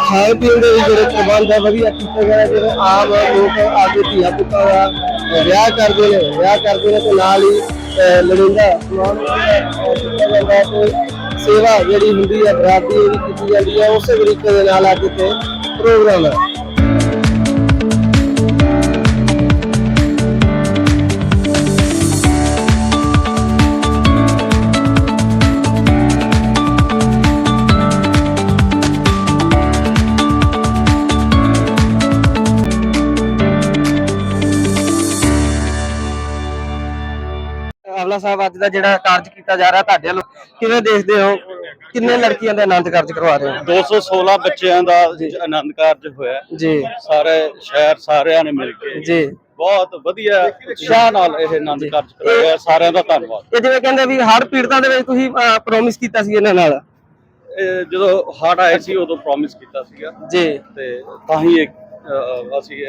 ਖਾਣ ਪੀਣ ਦੇ ਵੀ ਜਿਹੜੇ ਪ੍ਰਬੰਧ ਆ ਵਧੀਆ ਕੀਤੇ ਗਏ ਆ, ਆਮ ਲੋਕ ਆਪਦੇ ਧੀਆ ਪੁੱਤਾਂ ਦਾ ਵਿਆਹ ਕਰਦੇ ਨੇ ਵਿਆਹ ਕਰਦੇ ਨੇ ਤੇ ਨਾਲ ਹੀ ਅਹ, ਲੋੜੀਂਦਾ ਸੇਵਾ ਜਿਹੜੀ ਹੁੰਦੀ ਹੈ ਬਰਾਤੀ ਜਿਹੜੀ ਕੀਤੀ ਜਾਂਦੀ ਹੈ ਉਸੇ ਤਰੀਕੇ ਦੇ ਨਾਲ ਅੱਜ ਇੱਥੇ ਪ੍ਰੋਗਰਾਮ ਹੈ। ਆਵਲਾ ਸਾਹਿਬ ਅੱਜ ਦਾ ਜਿਹੜਾ ਕਾਰਜ ਕੀਤਾ ਜਾ ਰਿਹਾ ਤੁਹਾਡੇ ਵੱਲੋਂ ਕਿਵੇਂ ਦੇਖਦੇ ਹੋ? ਕਿੰਨੇ ਲੜਕੀਆਂ ਦੇ ਆਨੰਦ ਕਾਰਜ ਕਰਵਾ ਰਹੇ ਹੋ? 216 ਬੱਚਿਆਂ ਦਾ ਆਨੰਦ ਕਾਰਜ ਹੋਇਆ ਜੀ। ਸਾਰੇ ਸ਼ਹਿਰ ਸਾਰਿਆਂ ਨੇ ਮਿਲ ਕੇ ਜੀ। ਬਹੁਤ ਵਧੀਆ ਉਤਸ਼ਾਹ ਨਾਲ ਇਹ ਆਨੰਦ ਕਾਰਜ ਕਰਾਇਆ ਸਾਰਿਆਂ ਦਾ ਧੰਨਵਾਦ। ਇਹ ਜਿਵੇਂ ਕਹਿੰਦੇ ਵੀ ਹਰ ਪੀੜਤਾਂ ਦੇ ਵਿੱਚ ਤੁਸੀਂ ਪ੍ਰੋਮਿਸ ਕੀਤਾ ਸੀ ਇਹਨਾਂ ਨਾਲ? ਜਦੋਂ ਹੜ ਆਏ ਸੀ ਉਦੋਂ ਪ੍ਰੋਮਿਸ ਕੀਤਾ ਸੀਗਾ। ਜੀ। ਤੇ ਤਾਂ ਹੀ ਇੱਕ ਅਸੀਂ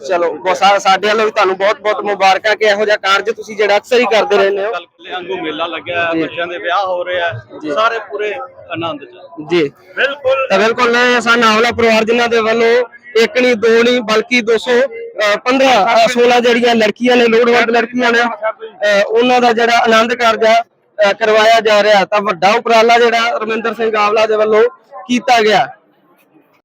ਚਲੋ ਬਹੁਤ ਸਾ- ਸਾਡੇ ਵੱਲੋਂ ਵੀ ਤੁਹਾਨੂੰ ਬਹੁਤ ਬਹੁਤ ਮੁਬਾਰਕਾਂ ਕਿ ਇਹੋ ਜਿਹਾ ਕਾਰਜ ਤੁਸੀਂ ਜਿਹੜਾ ਅਕਸਰ ਹੀ ਕਰਦੇ ਰਹਿੰਦੇ ਹੋ। ਕੱਲ ਕਲਿਆਣਗੂ ਮੇਲਾ ਲੱਗਿਆ ਹੈ, ਬੱਚਿਆਂ ਦੇ ਵਿਆਹ ਹੋ ਰਹੇ ਆ ਸਾਰੇ ਪੂਰੇ ਆਨੰਦ ਚ। ਜੀ। ਬਿਲਕੁਲ। ਤਾਂ ਬਿਲਕੁਲ ਇਹ ਸਨ ਆਵਲਾ ਪਰਿਵਾਰ ਜਿਨ੍ਹਾਂ ਦੇ ਵੱਲੋਂ ਇੱਕ ਨਹੀਂ ਦੋ ਨਹੀਂ ਬਲਕਿ 215 16 ਜਿਹੜੀਆਂ ਲੜਕੀਆਂ ਨੇ ਲੋੜਵੰਦ ਲੜਕੀਆਂ ਨੇ ਉਹਨਾਂ ਦਾ ਜਿਹੜਾ ਆਨੰਦ ਕਾਰਜ ਆ ਕਰਵਾਇਆ ਜਾ ਰਿਹਾ। ਤਾਂ ਵੱਡਾ ਉਪਰਾਲਾ ਜਿਹੜਾ ਰਮਿੰਦਰ ਸਿੰਘ ਆਵਲਾ ਦੇ ਵੱਲੋਂ ਕੀਤਾ ਗਿਆ।